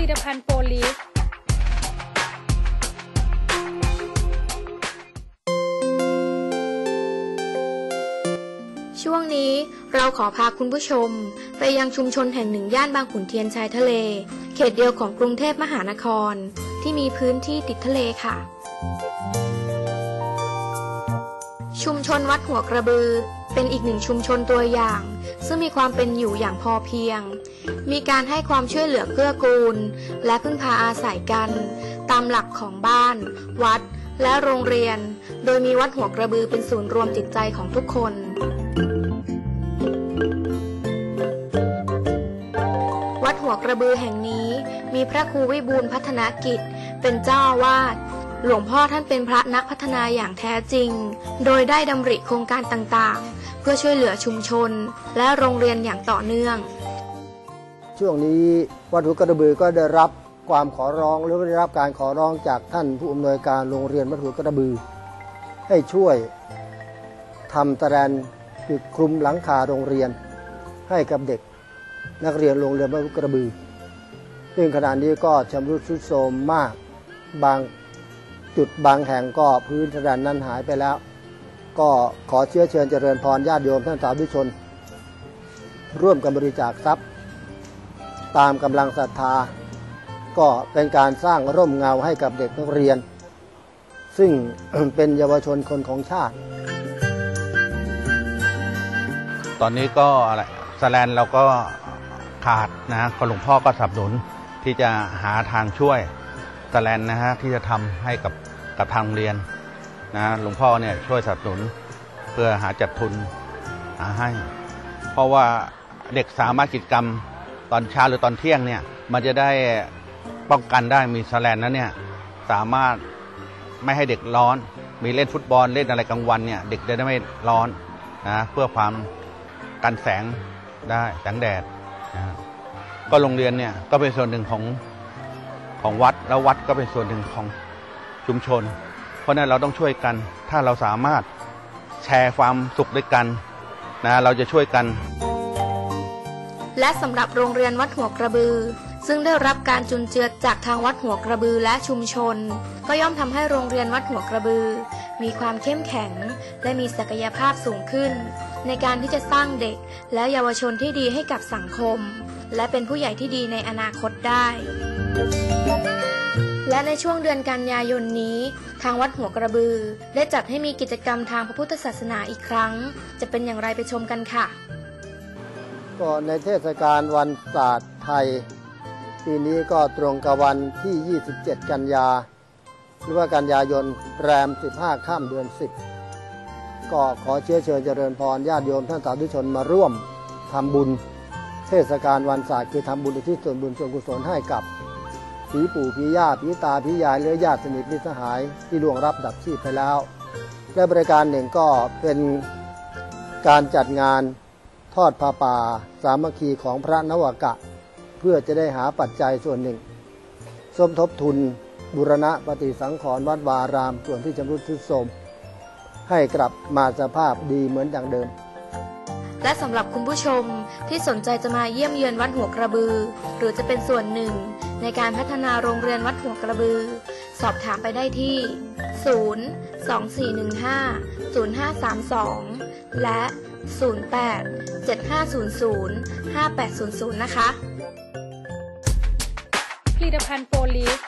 ลิตภัณฑ์โปรลีฟช่วงนี้เราขอพาคุณผู้ชม ไปยังชุมชนแห่งหนึ่งย่านบางขุนเทียนชายทะเล เขตเดียวของกรุงเทพมหานคร ที่มีพื้นที่ติดทะเลค่ะ ชุมชนวัดหัวกระบือ เป็นอีกหนึ่งชุมชนตัวอย่าง ซึ่งมีความเป็นอยู่อย่างพอเพียง มีการให้ความช่วยเหลือเกื้อกูล และพึ่งพาอาศัยกัน ตามหลักของบ้าน วัด และโรงเรียน โดยมีวัดหัวกระบือเป็นศูนย์รวมจิตใจของทุกคนวัดหัวกระบือแห่งนี้มีพระครูวิบูลพัฒนากิจ เป็นเจ้าอาวาสหลวงพ่อท่านเป็นพระนักพัฒนาอย่างแท้จริง โดยได้ดำริโครงการต่างๆ เพื่อช่วยเหลือชุมชน และโรงเรียนอย่างต่อเนื่อง ช่วงนี้วัดหัวกระบือก็ได้รับความขอร้องหรือได้รับการขอร้องจากท่านผู้อำนวยการโรงเรียนวัดหัวกระบือ ให้ช่วยทำตะแรนคือคลุมหลังคาโรงเรียนให้กับเด็ก นักเรียนโรงเรียนวัดหัวกระบือ ซึ่งขณะนี้ก็ชำรุดทรุดโทรมมากบางจุดบางแห่งก็พื้นตะแรนนั้นหายไปแล้ว ก็ขอเชื้อเชิญเจริญพรญาติโยมท่านสาธุชน ร่วมกันบริจาคทรัพย์ ตามกำลังศรัทธา ก็เป็นการสร้างร่มเงาให้กับเด็กนักเรียน ซึ่งเป็นเยาวชนคนของชาติ ตอนนี้ก็อะไรสแลนเราก็ขาดนะหลวงพ่อก็สนับสนุนที่จะหาทางช่วยสแลนนะฮะที่จะทำให้กับกับทางเรียนนะหลวงพ่อเนี่ยช่วยสนับสนุนเพื่อหาจัดทุนหาให้ เพราะว่าเด็กสามารถกิจกรรม ตอนเช้าหรือตอนเที่ยงเนี่ยมันจะได้ป้องกันได้มีสแลนนั้นเนี่ยสามารถไม่ให้เด็กร้อน มีเล่นฟุตบอลเล่นอะไรกลางวันเนี่ยเด็กจะได้ไม่ร้อนนะเพื่อความกันแสงได้แสงแดดนะก็โรงเรียนเนี่ยก็เป็นส่วนหนึ่งของของวัดแล้ววัดก็เป็นส่วนหนึ่งของชุมชน เพราะนั้นเราต้องช่วยกันถ้าเราสามารถแชร์ความสุขด้วยกันนะเราจะช่วยกัน และสำหรับโรงเรียนวัดหัวกระบือ ซึ่งได้รับการจุนเจือจากทางวัดหัวกระบือและชุมชน ก็ย่อมทำให้โรงเรียนวัดหัวกระบือ มีความเข้มแข็ง และมีศักยภาพสูงขึ้น ในการที่จะสร้างเด็ก และเยาวชนที่ดีให้กับสังคม และเป็นผู้ใหญ่ที่ดีในอนาคตได้และในช่วงเดือนกันยายนนี้ ทางวัดหัวกระบือ ได้จัดให้มีกิจกรรมทางพระพุทธศาสนาอีกครั้ง จะเป็นอย่างไรไปชมกันค่ะ ก็ในเทศกาลวันศาสตร์ไทย ปีนี้ก็ตรงกับวันที่ 27 กันยา หรือว่ากันยายนแรม 15 ข้ามเดือน 10 ก็ขอเชื้อเชิญเจริญพรญาติโยมท่านสาธุชนมาร่วมทำบุญ เทศกาลวันศาสตร์คือทำบุญที่ส่วนบุญส่วนกุศลให้กับผีปู่ผีย่าผีตาผียายหรือญาติสนิทมิตรสหายที่ล่วงรับดับชีพไปแล้วและบริการหนึ่งก็เป็นการจัดงาน ทอดผ้าป่าสามัคคีของพระนวากะ เพื่อจะได้หาปัจจัยส่วนหนึ่ง สมทบทุนบุรณะปฏิสังขรณ์วัดวารามส่วนที่ชำรุดทรุดโทรมให้กลับมาสภาพดีเหมือนอย่างเดิม และสำหรับคุณผู้ชมที่สนใจจะมาเยี่ยมเยือนวัดหัวกระบือ หรือจะเป็นส่วนหนึ่ง ในการพัฒนาโรงเรียนวัดหัวกระบือ สอบถามไปได้ที่ 0 2415 0532 และ 08 7500 5800 นะคะ ผลิตภัณฑ์โปรลีฟ